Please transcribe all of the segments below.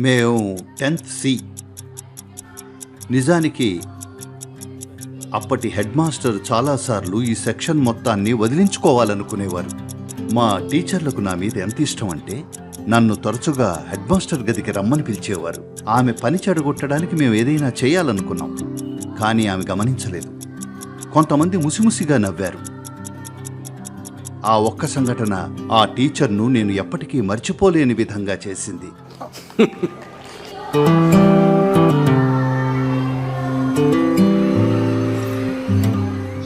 మేము tenth C. నిజానికి అప్పటి హెడ్ మాస్టర్ చాలాసార్లు ఈ సెక్షన్ మొత్తాన్ని వదిలించుకోవాలనుకునేవారు. మా టీచర్లకు నా మీద ఎంత ఇష్టం అంటే నన్ను తరచుగా హెడ్ మాస్టర్ గదికి రమ్మని పిలిచేవారు. ఆమె పని చెడగొట్టడానికి మేము ఏదైనా చేయాలనుకున్నాం కానీ ఆమె గమనించలేదు. కొంతమంది ముసిముసిగా నవ్వారు. ఆ ఒక్క సంఘటన ఆ టీచర్ను నేను ఎప్పటికీ మర్చిపోలేని విధంగా చేసింది.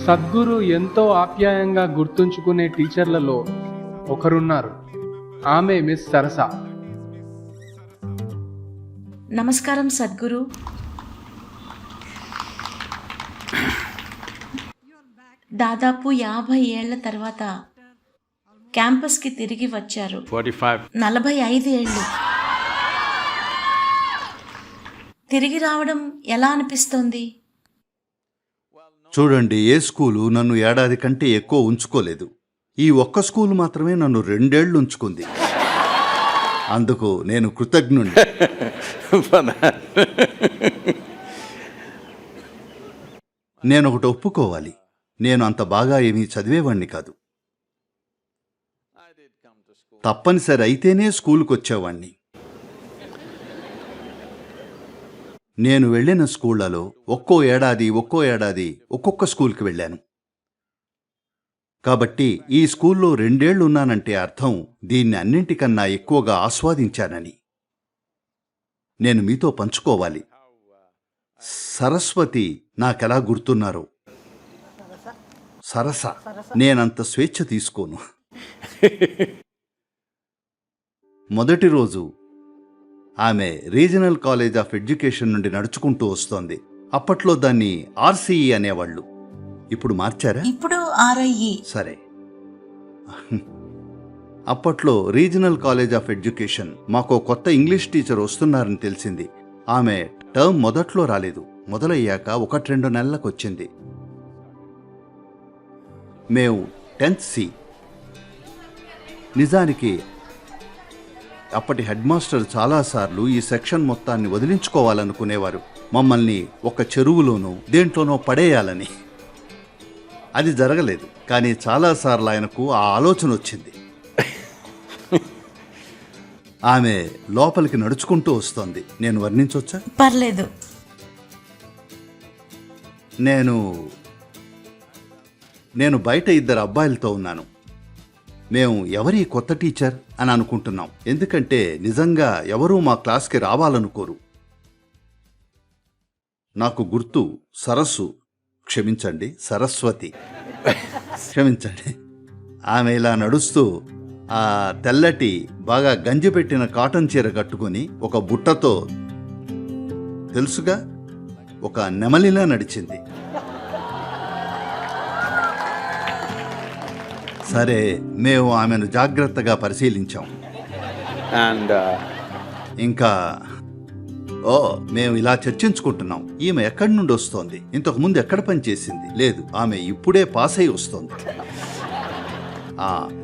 సద్గురు ఎంతో ఆప్యాయంగా గుర్తుంచుకునే టీచర్లలో ఒకరున్నారు. ఆమె మిస్ సరస. నమస్కారం సద్గురు. దాదాపు యాభై ఏళ్ళ తర్వాత క్యాంపస్కి తిరిగి వచ్చారు. 45. నలభై ఐదు ఏళ్ళు. తిరిగి రావడం ఎలా అనిపిస్తోంది? చూడండి ఏ స్కూలు నన్ను ఏడాది కంటే ఎక్కువ ఉంచుకోలేదు. ఈ ఒక్క స్కూలు మాత్రమే నన్ను రెండేళ్ళు ఉంచుకుంది. అందుకు నేను that. నేను ఒకటి ఒప్పుకోవాలి. నేను అంత బాగా ఏమీ చదివేవాణ్ణి కాదు. తప్పనిసరి అయితేనే స్కూల్కి వచ్చేవాణ్ణి నేను వెళ్ళిన స్కూళ్ళలో ఒక్కో ఏడాది ఒక్కో ఏడాది ఒక్కొక్క స్కూల్కి వెళ్ళాను. కాబట్టి ఈ స్కూల్లో రెండేళ్ళు ఉన్నానంటే అర్థం దీన్ని అన్నింటికన్నా ఎక్కువగా ఆస్వాదించానని. నేను మీతో పంచుకోవాలి. సరస్వతి నాకెలా గుర్తున్నారో. సరస. నేనంత స్వేచ్ఛ తీసుకోను. మొదటి రోజు ఆమె రీజనల్ కాలేజ్ ఆఫ్ ఎడ్యుకేషన్ నుండి నడుచుకుంటూ వస్తోంది. అప్పట్లో దాన్ని ఆర్సీఈ అనేవాళ్ళు. ఇప్పుడు మార్చారా? ఇప్పుడు ఆర్ఐఈ. సరే. అప్పట్లో రీజనల్ కాలేజ్ ఆఫ్ ఎడ్యుకేషన్ మాకు కొత్త ఇంగ్లీష్ టీచర్ వస్తున్నారని తెలిసింది. ఆమె టర్మ్ మొదట్లో రాలేదు. మొదలయ్యాక ఒకటి రెండు నెలలకు వచ్చింది మేము టెన్త్ సి. నిజానికి అప్పటి హెడ్ మాస్టర్ చాలాసార్లు ఈ సెక్షన్ మొత్తాన్ని వదిలించుకోవాలనుకునేవారు. మమ్మల్ని ఒక చెరువులోనో దేంట్లోనో పడేయాలని. అది జరగలేదు. కానీ చాలాసార్లు ఆయనకు ఆ ఆలోచన వచ్చింది. ఆమె లోపలికి నడుచుకుంటూ వస్తోంది. నేను వర్ణించవచ్చా పర్లేదు. నేను నేను బయట ఇద్దరు అబ్బాయిలతో ఉన్నాను. మేము ఎవరి కొత్త టీచర్ అని అనుకుంటున్నాం. ఎందుకంటే నిజంగా ఎవరూ మా క్లాస్కి రావాలనుకోరు. నాకు గుర్తు సరస్సు. క్షమించండి సరస్వతి. క్షమించండి. ఆమె ఇలా నడుస్తూ ఆ తెల్లటి బాగా గంజి పెట్టిన కాటన్ చీర కట్టుకుని ఒక బుట్టతో తెలుసుగా ఒక నెమలిలా నడిచింది. సరే మేము ఆమెను జాగ్రత్తగా పరిశీలించాం. And uh, ఇంకా ఓ మేము ఇలా చర్చించుకుంటున్నాం. ఈమె ఎక్కడి నుండి వస్తోంది? ఇంతకు ముందు ఎక్కడ పనిచేసింది లేదు ఆమె ఇప్పుడే పాస్ అయి వస్తోంది.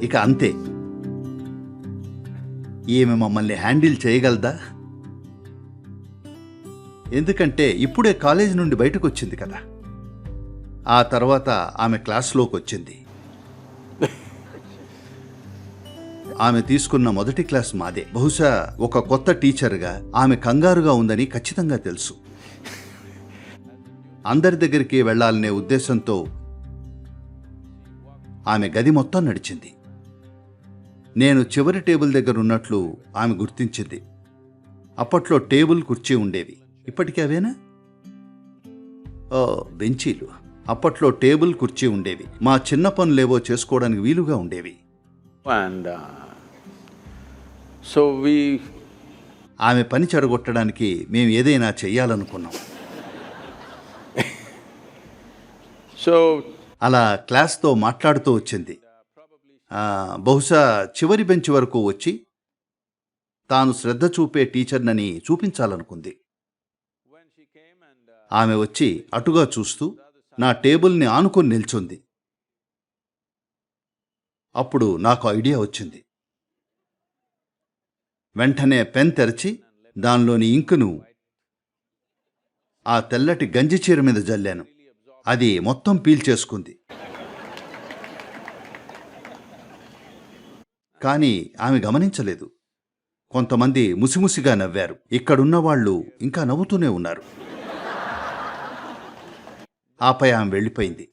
ఇక అంతే. ఈమె మమ్మల్ని హ్యాండిల్ చేయగలదా? ఎందుకంటే ఇప్పుడే కాలేజ్ నుండి బయటకు వచ్చింది కదా. ఆ తర్వాత ఆమె క్లాస్లోకి వచ్చింది ఆమె తీసుకున్న మొదటి క్లాస్ మాదే. బహుశా ఒక కొత్త టీచర్గా ఆమె కంగారుగా ఉందని ఖచ్చితంగా తెలుసు. అందరి దగ్గరికి వెళ్ళాలనే ఉద్దేశంతో ఆమె గది మొత్తం నడిచింది. నేను చివరి టేబుల్ దగ్గర ఉన్నట్లు ఆమె గుర్తించింది. అప్పట్లో టేబుల్ కుర్చీ ఉండేవి. ఇప్పటికీ అవేనా? ఓ బెంచీలు. అప్పట్లో టేబుల్ కుర్చీ ఉండేవి. మా చిన్న పనులేవో చేసుకోవడానికి వీలుగా ఉండేవి. Uh, so we ఆమె పని చెడగొట్టడానికి మేము ఏదైనా చెయ్యాలనుకున్నాం. So అలా క్లాస్తో మాట్లాడుతూ వచ్చింది. బహుశా చివరి బెంచ్ వరకు వచ్చి తాను శ్రద్ధ చూపే టీచర్నని చూపించాలనుకుంది. ఆమె వచ్చి అటుగా చూస్తూ నా టేబుల్ని ఆనుకొని నిల్చుంది. అప్పుడు నాకు ఐడియా వచ్చింది. వెంటనే పెన్ తెరిచి దానిలోని ఇంకును ఆ తెల్లటి గంజి చీర మీద జల్లాను. అది మొత్తం పీల్చేసుకుంది కానీ ఆమె గమనించలేదు. కొంతమంది ముసిముసిగా నవ్వారు. ఇక్కడున్న వాళ్ళు ఇంకా నవ్వుతూనే ఉన్నారు. ఆపై ఆమె వెళ్ళిపోయింది.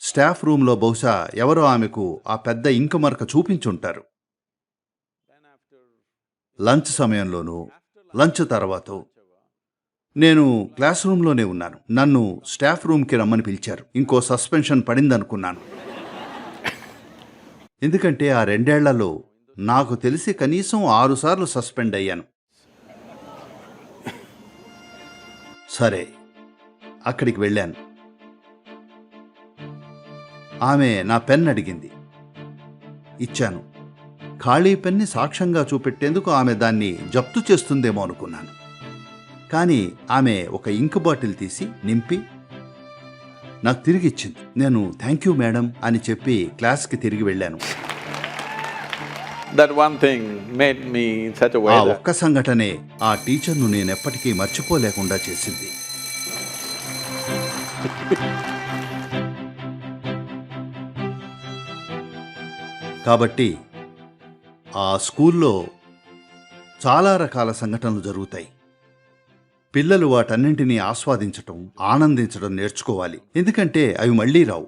స్టాఫ్ రూంలో బహుశా ఎవరో ఆమెకు ఆ పెద్ద ఇంకు మరక చూపించుంటారు. లంచ్ సమయంలోనూ లంచ్ తర్వాత. నేను క్లాస్ రూమ్లోనే ఉన్నాను. నన్ను స్టాఫ్ రూమ్కి రమ్మని పిలిచారు. ఇంకో సస్పెన్షన్ పడిందనుకున్నాను. ఎందుకంటే ఆ రెండేళ్ళలో నాకు తెలిసి కనీసం ఆరుసార్లు సస్పెండ్ అయ్యాను. సరే అక్కడికి వెళ్ళాను. ఆమె నా పెన్ అడిగింది. ఇచ్చాను. ఖాళీ పెన్ని సాక్ష్యంగా చూపెట్టేందుకు ఆమె దాన్ని జప్తు చేస్తుందేమో అనుకున్నాను. కానీ ఆమె ఒక ఇంక్ బాటిల్ తీసి నింపి నాకు తిరిగి ఇచ్చింది. నేను థ్యాంక్ యూ మేడం అని చెప్పి క్లాస్కి తిరిగి వెళ్ళాను. A way ఆ that ఒక్క సంఘటనే ఆ టీచర్ను నేను ఎప్పటికీ మర్చిపోలేకుండా చేసింది. కాబట్టి ఆ స్కూల్లో చాలా రకాల సంఘటనలు జరుగుతాయి. పిల్లలు వాటన్నింటినీ ఆస్వాదించటం ఆనందించడం నేర్చుకోవాలి. ఎందుకంటే అవి మళ్ళీ రావు.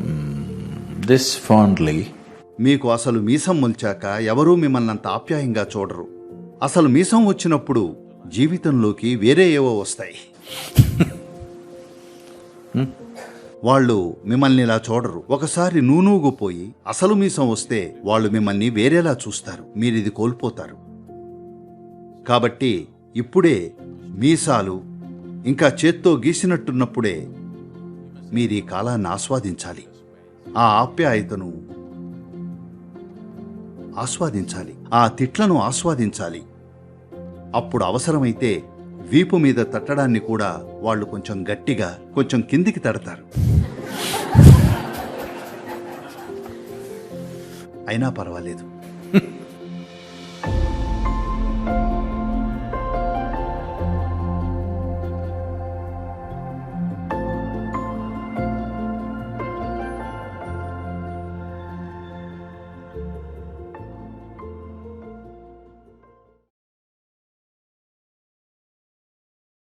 Mm, this fondly. మీకు అసలు మీసం మొల్చాక ఎవరూ మిమ్మల్ని అంత ఆప్యాయంగా చూడరు. అసలు మీసం వచ్చినప్పుడు జీవితంలోకి వేరే ఏవో వస్తాయి. వాళ్ళు మిమ్మల్ని ఇలా చూడరు. ఒకసారి నూనూగుపోయి అసలు మీసం వస్తే వాళ్ళు మిమ్మల్ని వేరేలా చూస్తారు. మీరిది కోల్పోతారు. కాబట్టి ఇప్పుడే మీసాలు ఇంకా చేత్తో గీసినట్టున్నప్పుడే మీరీ కాలాన్ని ఆస్వాదించాలి. ఆ ఆప్యాయతను ఆస్వాదించాలి. ఆ తిట్లను ఆస్వాదించాలి. అప్పుడు అవసరమైతే వీపు మీద తట్టడాన్ని కూడా వాళ్ళు కొంచెం గట్టిగా కొంచెం కిందికి తడతారు. అయినా పర్వాలేదు.